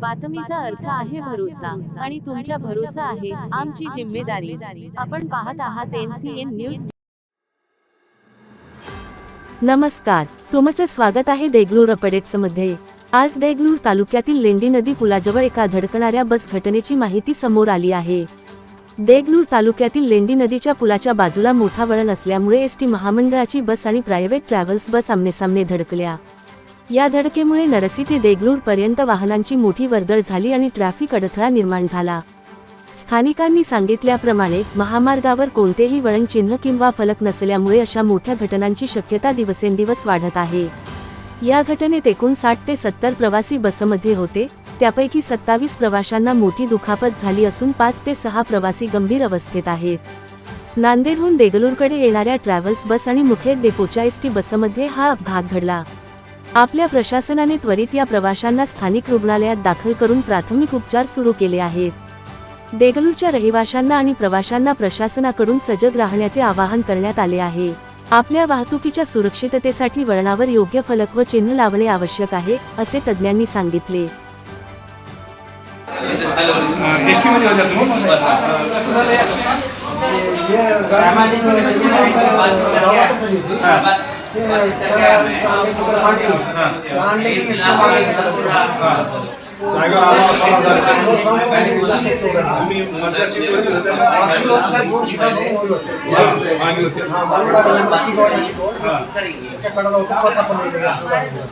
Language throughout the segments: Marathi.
बातमीचा अर्थ आहे भरोसा आणि तुमच्या भरोसा आहे आमची जिम्मेदारी. आपण पाहत आहात एनसीएन न्यूज नमस्कार. तुमचं स्वागत आहे देगलूर अपडेट्समध्ये. आज देगलूर तालुक्यातील लेंडी नदी पुलाजवळ एका धडकणाऱ्या बस घटनेची माहिती समोर आली आहे. देगलूर तालुक्यातील लेंडी नदीच्या पुलाच्या बाजूला मोठा वळण असल्यामुळे एस टी महामंडळाची बस आणि प्रायव्हेट ट्रॅव्हल्स बस आमनेसामने धडकल्या. या धडकेमुळे नरसी ते देगलूर पर्यंत वाहनांची मोठी वर्दळ झाली आणि ट्रॅफिक अडथळा निर्माण झाला. स्थानिकांनी सांगितल्याप्रमाणे महामार्गावर कोणतेही वळण चिन्ह किंवा फलक नसल्यामुळे अशा मोठ्या घटनांची शक्यता दिवसेंदिवस वाढत आहे. या घटनेत एकूण साठ ते सत्तर प्रवासी बसमध्ये होते त्यापैकी सत्तावीस प्रवाशांना मोठी दुखापत झाली असून पाच ते सहा प्रवासी गंभीर अवस्थेत आहेत. नांदेडहून देगलूरकडे येणाऱ्या ट्रॅव्हल्स बस आणि मुखेड डेपोच्या एस टी बसमध्ये हा अपघात घडला. आपल्या प्रशासनाने त्वरित या प्रवाशांना स्थानिक रुग्णालयात दाखल करून प्राथमिक उपचार सुरू केले आहेत. देगलूरच्या रहिवाशांना आणि प्रवाशांना प्रशासनाकडून सजग राहण्याचे आवाहन करण्यात आले आहे. आपल्या वाहतुकीच्या सुरक्षिततेसाठी वळणावर योग्य फलक व चिन्ह लावणे आवश्यक आहे असे तज्ज्ञांनी सांगितले. तुम्ही कसं झालंय गाडी गावातच झाली होती ते त्याला सांगले तिकडे पाठी ते आणले की इष्ट मारले तिकडे. जागेवर आम्हाला समाज झाला. समोर जास्त येतो गाडी. तुम्ही मधल्या सीटवरती होते ना? बाकी लोक साहेब दोन शिटा समोर होते. मागे होते मारून टाकले, बाकी गाड्या शिटवर. त्या कडेला होतं, पत्ता पण नाही त्याच्या असं गाडीचं.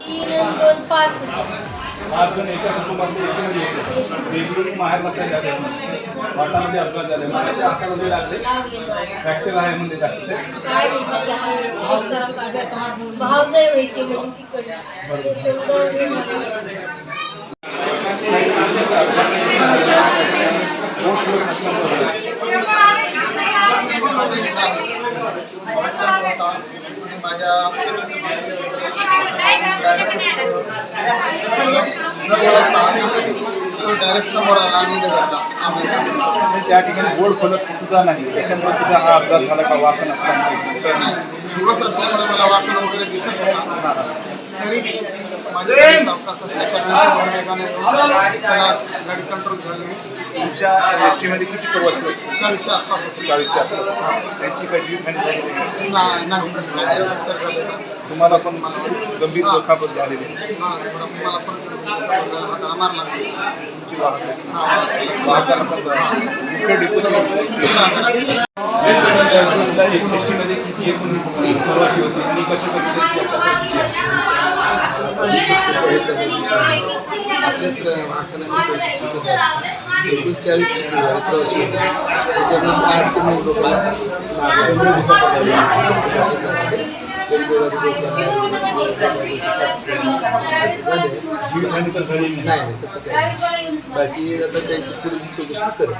तीन दोन पाच होते पाच जण एका कुटुंबातले एसटी मध्ये होते. वेगवेगळे माहेरला चालले होते वाटामध्ये अपघात झाले माझ्या हाताला जे लागले. लागले फ्रॅक्चर आहे म्हणजे डॉक्टर काय मध्ये डायरेक्ट समोर आला आणि त्या ठिकाणी बोर्ड फलक सुद्धा नाही. त्याच्यामुळे सुद्धा हा अपघात झाला का वाहन असल्यामुळे दिवस असल्यामुळे मला वाकण वगैरे दिसत होता. तरी माझ्या वेगाने त्याला कंट्रोल झाली. तुमच्या एसटी मध्ये किती प्रवासी चाळीसच्या आसपास चाळीसच्या आसपास. त्यांची झालेलं तुम्हाला पण गंभीर दुखापत झालेली. हां तुमची वाहतूक. वाहताना पण मुख्य डिपोची मध्ये किती एकूण प्रवासी होते आणि कसे कसे त्यांची एकोणचाळीस प्रवासी होते त्याच्यानंतर आठ ते नऊ लोकांना नाही नाही तसं काही. बाकी आता त्यांची पुढील चौकशी करेल